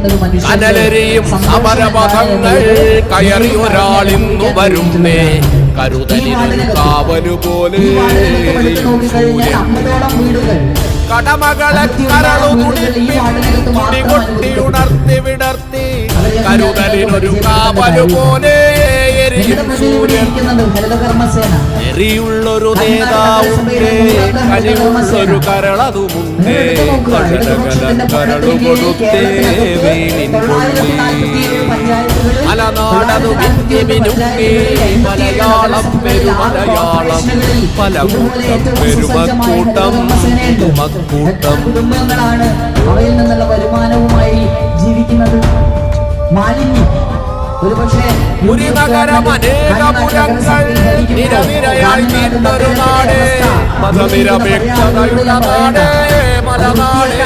കനലരിയും സമരപഥങ്ങൾ കയറി ഒരാളിന്നു വരുന്നേ. കരുതലിനൊരു കാവലു പോലെ കടമകളെ കരളു തുടി കൊട്ടി ഉണർത്തി വിടർത്തി. കരുതലിനൊരു കാവലു പോലെ എരിയുള്ളൊരു നേതാവുണ്ടേ. മിന്നി കുടുംബങ്ങളാണ് അവയിൽ നിന്നുള്ള വരുമാനവുമായി ജീവിക്കുന്നത് മാലിന്യം ഒരു പക്ഷേ ഒരു നഗരം തീർന്നൊരു നാട്. മതനിരപേക്ഷതയുടെ നാട്. മലനാട്